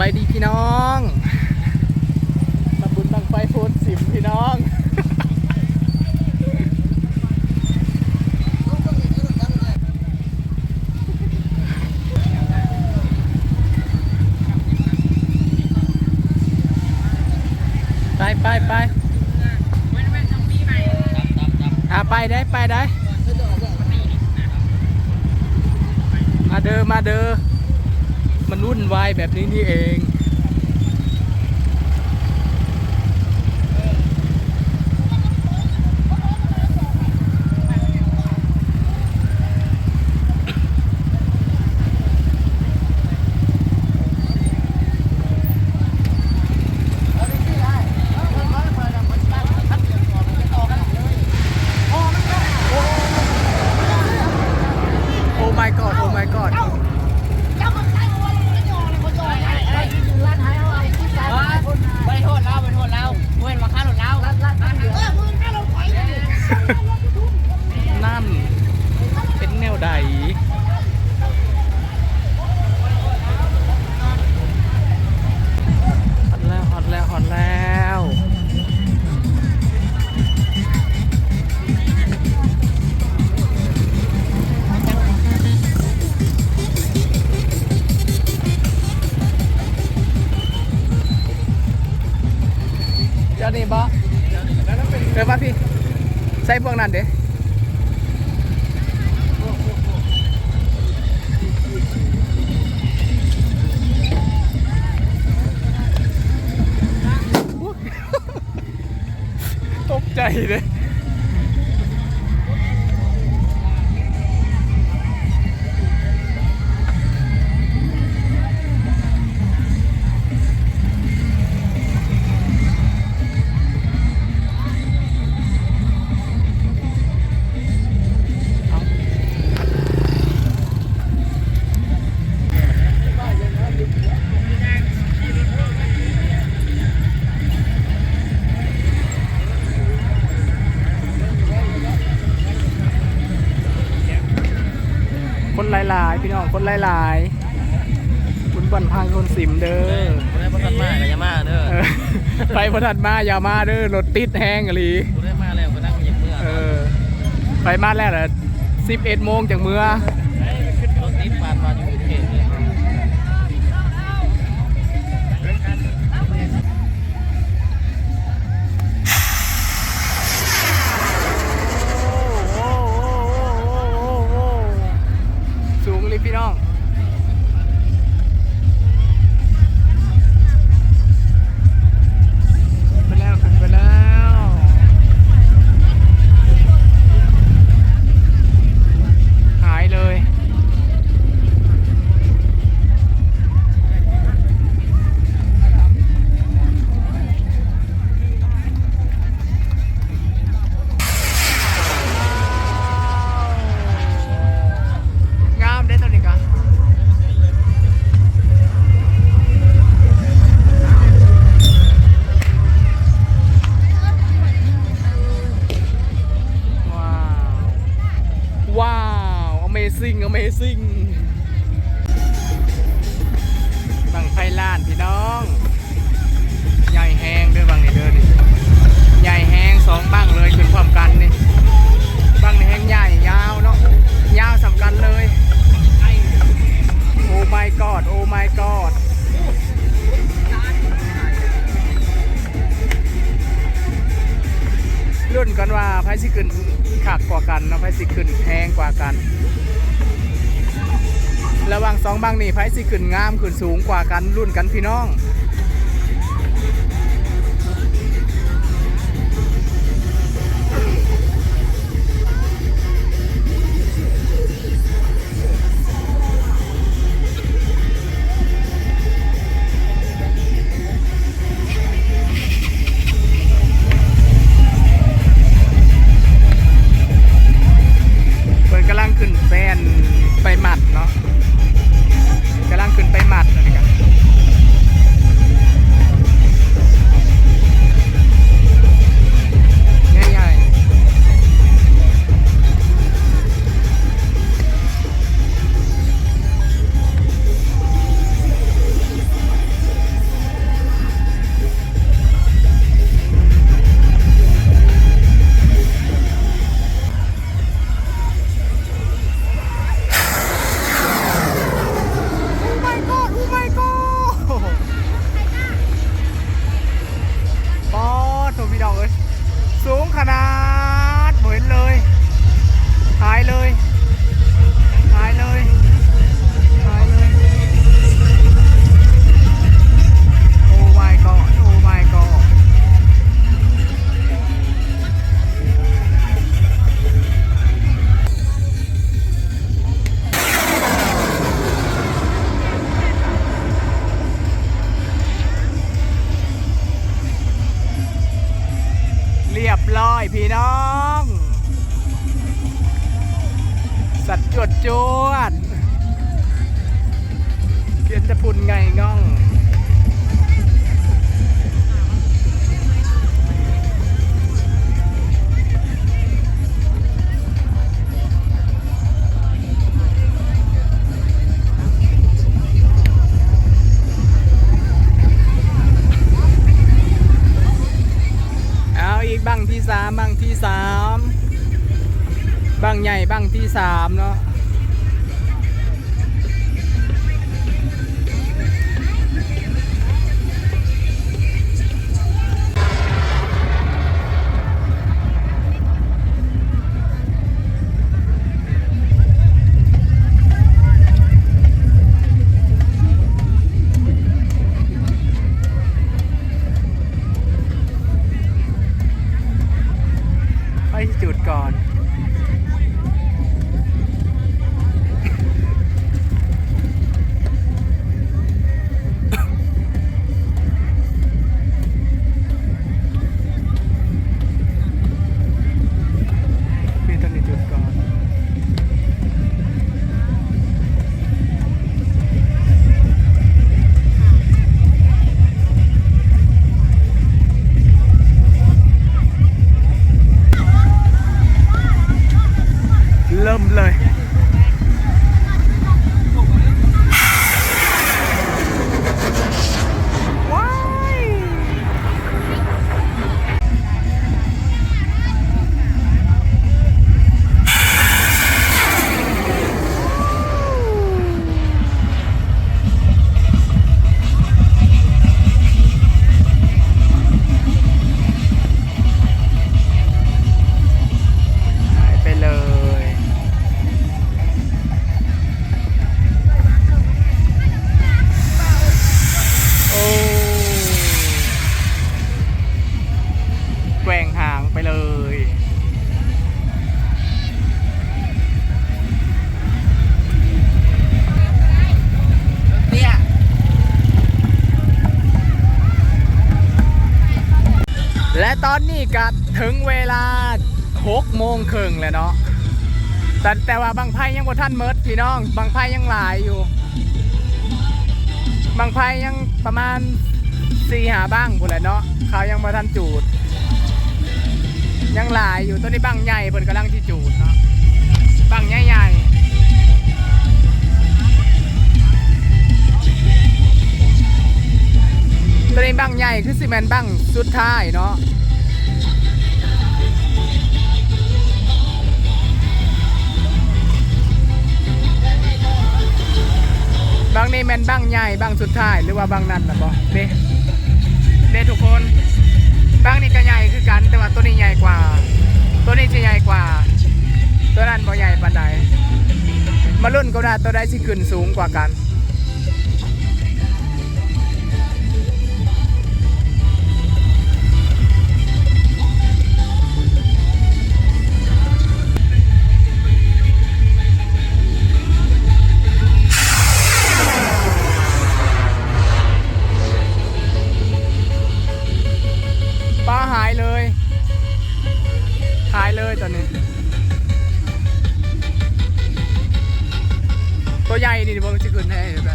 บายดีพี่น้องมาบุญบังไฟโฟนสิมพี่น้องไปไปไปอ่าไปได้ไปได้มาเด้อมาเด้อ มันวุ่นวายแบบนี้นี่เอง นั้นเด้ตกใจเลย พี่น้องคนหลายๆคุณบันพังคนสิมเด้อกูได้ประทันมากกับยามาเด้อเออไปพระทัดมาอย่ามาเด้อรถติดแห้งอลีกูได้มาแล้วก็นั่งยิงเมื่อเออไปมาแล้วเหรอ11โมงจากเมื่อ amazing amazing บังไฟล้านพี่น้อง ใหญ่แห้งด้วยบังนี่เด้อนี่ใหญ่แห้งสองบังเลยขึ้นพร้อมกันนี่บังนี่แห้งใหญ่ยาวเนาะยาวสำคัญเลย โอ้ my god โอ้ my god สิขึ้นขากกว่ากันเนาะไพ่สิขึ้นแพงกว่ากัน ระหว่างสองบางนี่ไพ่สิขึ้นงามขึ้นสูงกว่ากันรุ่นกันพี่น้อง เรียบร้อยพี่น้อง สัตว์จวดจวดเกียนจะพุ่นไงง่อง บางใหญ่บางที่สามเนาะ อนนี้ก็ถึงเวลา6โมงครึ่งแล้วเนาะแต่แต่ว่าบางไพ่ยังบ่ท่านเมิดพี่น้อง บางไพ่ยังหลายอยู่ บางไพ่ยังประมาณสี่หาบ้างพุ่นแหละเนาะเขายังบ่ท่านจูด ยังหลายอยู่ตัวนี้บังใหญ่เพิ่นกำลังที่จูดเนาะบังใหญ่ๆตัวนี้บังใหญ่คือสิแมนบังสุดท้ายเนาะ บางนี่แมนบางใหญ่บางสุดท้ายหรือว่าบางนั่นนะบอเด้เด้ทุกคนบางนี่ก็ใหญ่คือกันแต่ว่าตัวนี้ใหญ่กว่า ตัวนี้จะใหญ่กว่า ตัวนั้นบ่ใหญ่ปานใดมารุ่นก็ได้ตัวใดที่ขึ้นสูงกว่ากัน หายเลยตอนนี้ ตัวใหญ่ดิบอกจะขึ้นแท้เห็นไหม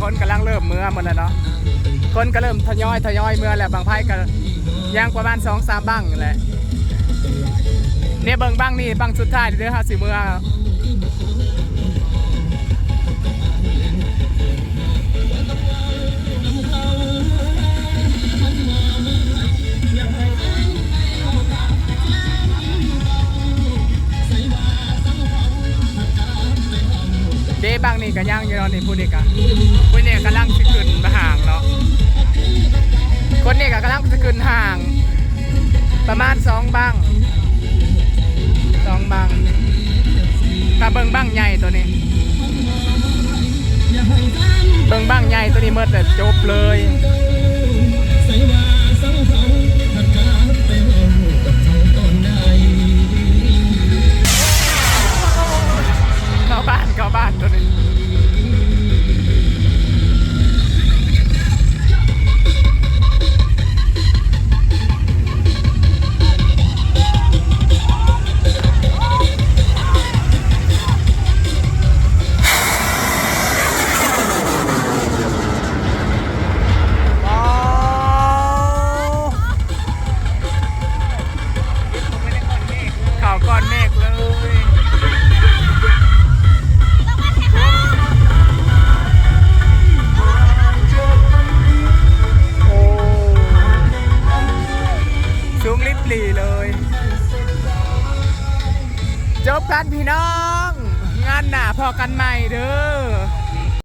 คนกำลังเริ่มเมื่อหมดแล้วเนาะคนก็เริ่มทยอยทยอยเมื่อแล้วบางไพ่ก็ย่างประมาณสองสามบ้างนั่แหละเนี่ยเบิ่งบ้างนี่บังสุดท้ายเด้อฮะสิเมื่อ นี่ก็ย่างอยู่เนาะนี่พูดเด็กอะพูดเนี่ยกำลังจะขึ้นมาห่างเนาะคนนี่ก็กำลังจะขึ้นห่าง ประมาณสองบังสองบังถ้าเบิ่งบังใหญ่ตัวนี้ เบิ่งบังใหญ่ตัวนี้เมื่อแต่จบเลย